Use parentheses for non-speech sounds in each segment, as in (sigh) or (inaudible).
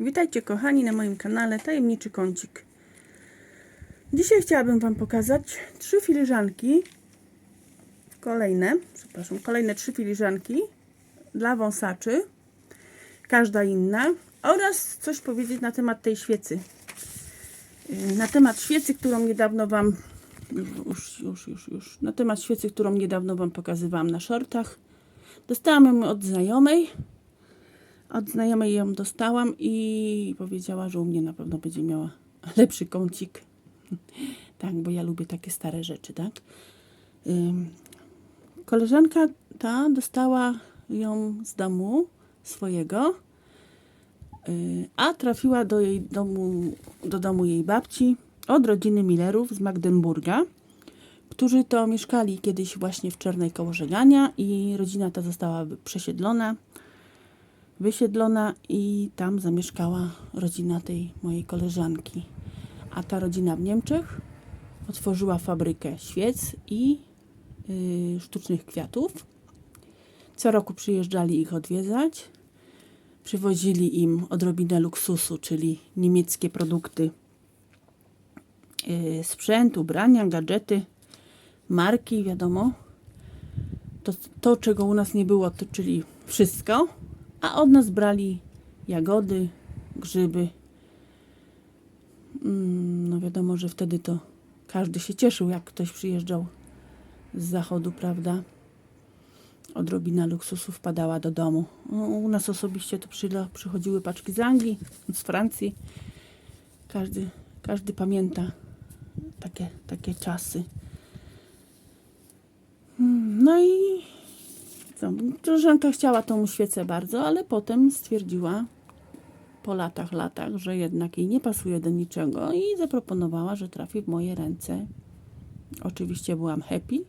Witajcie kochani na moim kanale Tajemniczy Kącik. Dzisiaj chciałabym Wam pokazać trzy filiżanki, kolejne, przepraszam, kolejne trzy filiżanki dla wąsaczy, każda inna oraz coś powiedzieć na temat tej świecy. Yy, Na temat świecy, którą niedawno Wam już, już, już, już, na temat świecy, którą niedawno Wam pokazywałam na shortach. Dostałam ją od znajomej, od znajomej ją dostałam i powiedziała, że u mnie na pewno będzie miała (laughs) lepszy kącik. (laughs) Tak, bo ja lubię takie stare rzeczy, tak? Koleżanka ta dostała ją z domu swojego, y, a trafiła do jej domu, do domu jej babci od rodziny Millerów z Magdeburga, którzy to mieszkali kiedyś właśnie w Czarnej koło Żegania i rodzina ta została przesiedlona wysiedlona i tam zamieszkała rodzina tej mojej koleżanki. A ta rodzina w Niemczech otworzyła fabrykę świec i y, sztucznych kwiatów. Co roku przyjeżdżali ich odwiedzać. Przywozili im odrobinę luksusu, czyli niemieckie produkty, y, sprzęt, ubrania, gadżety, marki, wiadomo. To, to, czego u nas nie było, to czyli wszystko a od nas brali jagody, grzyby. Mm, No wiadomo, że wtedy to każdy się cieszył, jak ktoś przyjeżdżał z zachodu, prawda? Odrobina luksusu wpadała do domu. U nas osobiście to przychodziły paczki z Anglii, z Francji. Każdy, każdy pamięta takie, takie czasy. Mm, No i Koleżanka chciała tą świecę bardzo, ale potem stwierdziła po latach, latach, że jednak jej nie pasuje do niczego i zaproponowała, że trafi w moje ręce. Oczywiście byłam happy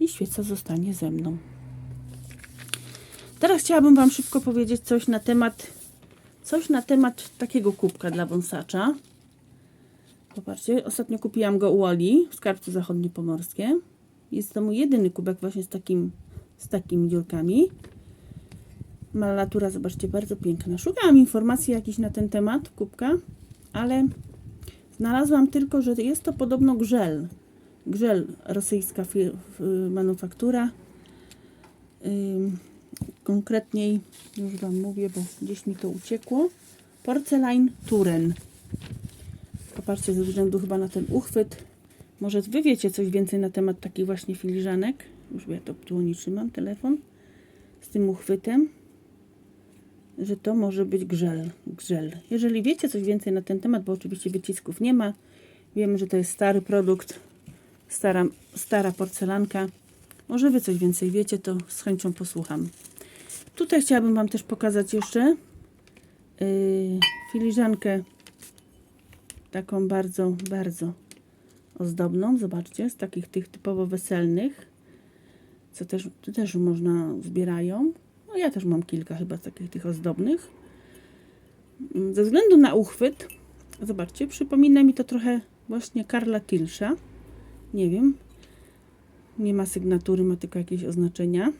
i świeca zostanie ze mną. Teraz chciałabym Wam szybko powiedzieć coś na temat coś na temat takiego kubka dla wąsacza. Popatrzcie, ostatnio kupiłam go u Oli w skarbcu zachodniopomorskie. Jest to mój jedyny kubek właśnie z takim z takimi dziurkami. Malatura, zobaczcie, bardzo piękna. Szukałam informacji jakichś na ten temat kubka, ale znalazłam tylko, że jest to podobno grzel. Grzel, rosyjska manufaktura. Konkretniej, już Wam mówię, bo gdzieś mi to uciekło. Porcelain Turen. Popatrzcie, ze względu chyba na ten uchwyt. Może Wy wiecie coś więcej na temat takich właśnie filiżanek? Już ja to tu nie trzymam, telefon. Z tym uchwytem. Że to może być grzel. grzel. Jeżeli wiecie coś więcej na ten temat, bo oczywiście wycisków nie ma. Wiemy, że to jest stary produkt. Stara, stara porcelanka. Może Wy coś więcej wiecie, to z chęcią posłucham. Tutaj chciałabym Wam też pokazać jeszcze yy, filiżankę taką bardzo, bardzo ozdobną. Zobaczcie, z takich tych typowo weselnych, co też, też można zbierają. No ja też mam kilka chyba takich tych ozdobnych. Mm, Ze względu na uchwyt, zobaczcie, przypomina mi to trochę właśnie Karla Tilsza. Nie wiem. Nie ma sygnatury, ma tylko jakieś oznaczenia.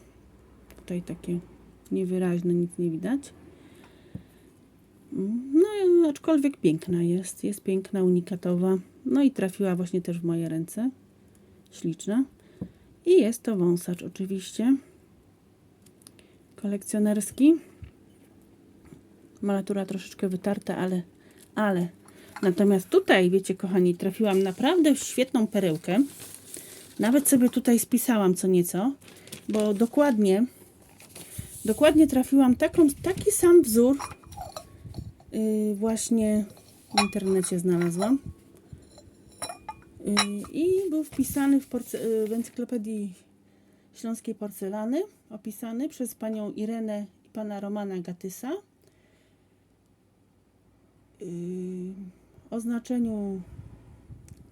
Tutaj takie niewyraźne, nic nie widać. No, aczkolwiek piękna jest. Jest piękna, unikatowa. No i trafiła właśnie też w moje ręce. Śliczna. I jest to wąsacz oczywiście. Kolekcjonerski. Malatura troszeczkę wytarta, ale, ale. Natomiast tutaj, wiecie kochani, trafiłam naprawdę w świetną perełkę. Nawet sobie tutaj spisałam co nieco, bo dokładnie, dokładnie trafiłam taką, taki sam wzór yy, właśnie w internecie znalazłam. Yy, I był wpisany w, yy, w encyklopedii śląskiej porcelany, opisany przez panią Irenę i pana Romana Gatysa. Yy, o znaczeniu,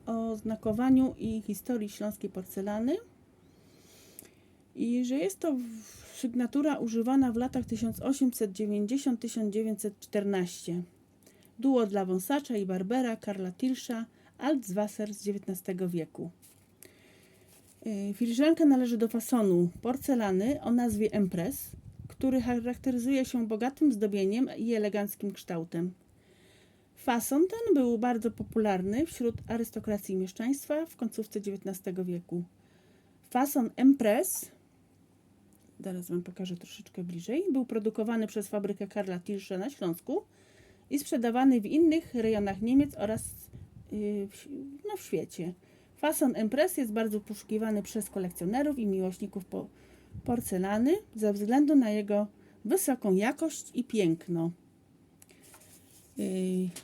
o znakowaniu i historii śląskiej porcelany. I że jest to sygnatura używana w latach 1890-1914. Duo dla wąsacza i barbera Karla Tilsza, Altwasser z XIX wieku. Yy, Filiżanka należy do fasonu porcelany o nazwie Empress, który charakteryzuje się bogatym zdobieniem i eleganckim kształtem. Fason ten był bardzo popularny wśród arystokracji mieszczaństwa w końcówce XIX wieku. Fason Empress, zaraz Wam pokażę troszeczkę bliżej, był produkowany przez fabrykę Karla Tilscha na Śląsku i sprzedawany w innych rejonach Niemiec oraz yy, no, w świecie. Fason Empress jest bardzo poszukiwany przez kolekcjonerów i miłośników po porcelany ze względu na jego wysoką jakość i piękno. Yy,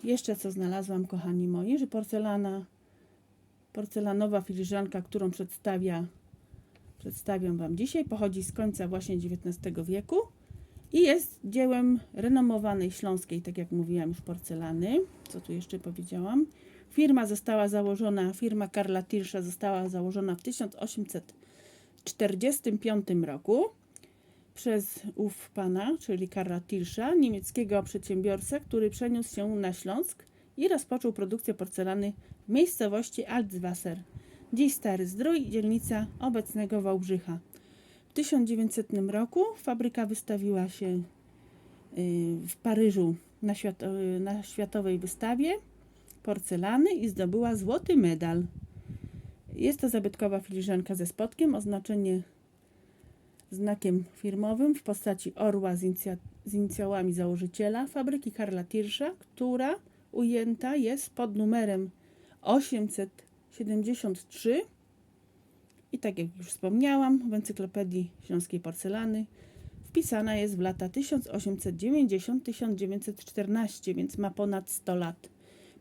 jeszcze co znalazłam, kochani moi, że porcelana, porcelanowa filiżanka, którą przedstawia, przedstawiam Wam dzisiaj, pochodzi z końca właśnie XIX wieku i jest dziełem renomowanej śląskiej, tak jak mówiłam już, porcelany. Co tu jeszcze powiedziałam? Firma została założona, firma Karla Tilscha została założona w 1845 roku przez ów pana, czyli Karla Tilscha, niemieckiego przedsiębiorcę, który przeniósł się na Śląsk i rozpoczął produkcję porcelany w miejscowości Altswasser, dziś Stary Zdrój, dzielnica obecnego Wałbrzycha. W 1900 roku fabryka wystawiła się y, w Paryżu na, świat, y, na światowej wystawie porcelany i zdobyła złoty medal. Jest to zabytkowa filiżanka ze spodkiem, oznaczenie znakiem firmowym w postaci orła z, inicja, z inicjałami założyciela fabryki Karla Tirscha, która ujęta jest pod numerem 873 i tak jak już wspomniałam w encyklopedii śląskiej porcelany wpisana jest w lata 1890-1914, więc ma ponad 100 lat.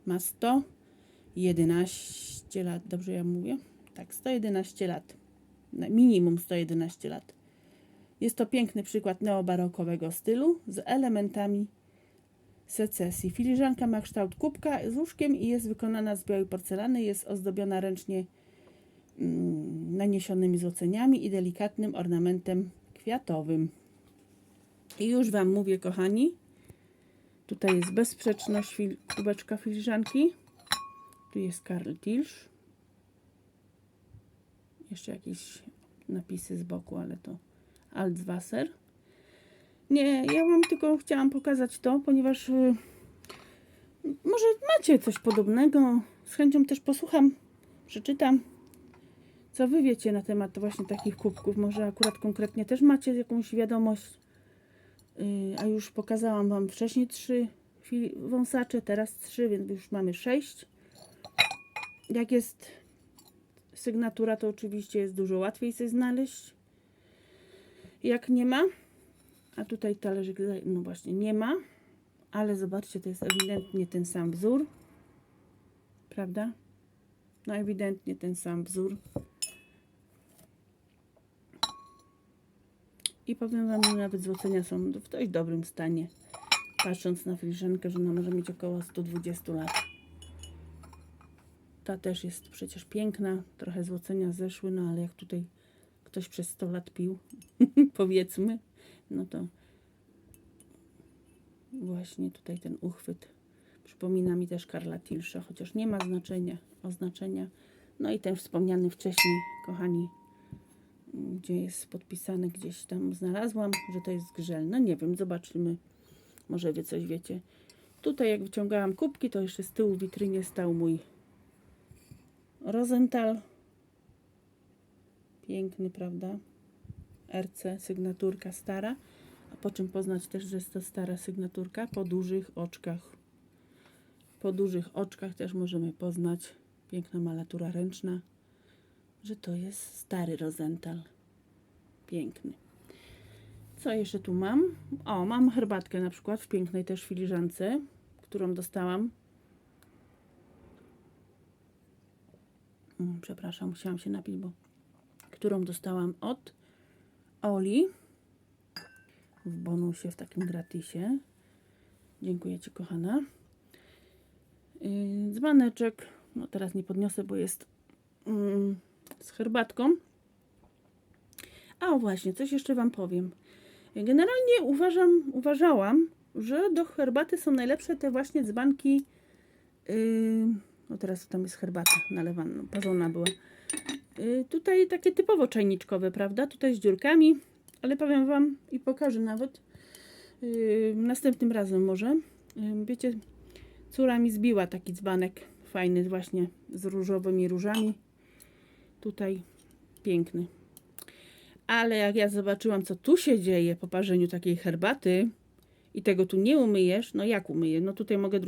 Ma 111 lat, dobrze ja mówię? Tak, 111 lat. Minimum 111 lat. Jest to piękny przykład neobarokowego stylu z elementami secesji. Filiżanka ma kształt kubka z łóżkiem i jest wykonana z białej porcelany. Jest ozdobiona ręcznie mm, naniesionymi złoceniami i delikatnym ornamentem kwiatowym. I już Wam mówię, kochani, tutaj jest bezsprzeczność fil kubeczka filiżanki. Tu jest Karl Tilsch. Jeszcze jakieś napisy z boku, ale to Altswasser. Nie, ja wam tylko chciałam pokazać to, ponieważ y, może macie coś podobnego. Z chęcią też posłucham, przeczytam, co wy wiecie na temat właśnie takich kubków. Może akurat konkretnie też macie jakąś wiadomość. Y, a już pokazałam wam wcześniej trzy wąsacze, teraz trzy, więc już mamy sześć. Jak jest sygnatura, to oczywiście jest dużo łatwiej sobie znaleźć jak nie ma, a tutaj talerzyk, no właśnie nie ma, ale zobaczcie, to jest ewidentnie ten sam wzór, prawda? No ewidentnie ten sam wzór. I powiem Wam, nawet złocenia są w dość dobrym stanie. Patrząc na filiżankę, że ona może mieć około 120 lat. Ta też jest przecież piękna. Trochę złocenia zeszły, no ale jak tutaj ktoś przez 100 lat pił, (laughs) powiedzmy, no to właśnie tutaj ten uchwyt przypomina mi też Karla Tilsza, chociaż nie ma znaczenia, oznaczenia. No i ten wspomniany wcześniej, kochani, gdzie jest podpisane, gdzieś tam znalazłam, że to jest grzel. No nie wiem, zobaczymy. Może wy coś wiecie. Tutaj jak wyciągałam kubki, to jeszcze z tyłu w witrynie stał mój Rosenthal. Piękny, prawda? RC, sygnaturka stara. A po czym poznać też, że jest to stara sygnaturka? Po dużych oczkach. Po dużych oczkach też możemy poznać, piękna malatura ręczna, że to jest stary Rosenthal. Piękny. Co jeszcze tu mam? O, mam herbatkę na przykład w pięknej też filiżance, którą dostałam. Mm, Przepraszam, musiałam się napić, bo którą dostałam od Oli w bonusie, w takim gratisie. Dziękuję Ci, kochana. Yy, dzbaneczek, no teraz nie podniosę, bo jest mm, z herbatką. A właśnie, coś jeszcze Wam powiem. Generalnie uważam, uważałam, że do herbaty są najlepsze te właśnie dzbanki. Yy, no teraz tam jest herbata nalewana, no, parzona była. Y, Tutaj takie typowo czajniczkowe, prawda? Tutaj z dziurkami, Ale powiem Wam i pokażę nawet yy, następnym razem może. Yy, wiecie, córa mi zbiła taki dzbanek fajny właśnie z różowymi różami. Tutaj piękny. Ale jak ja zobaczyłam, co tu się dzieje po parzeniu takiej herbaty i tego tu nie umyjesz, no jak umyję? No tutaj mogę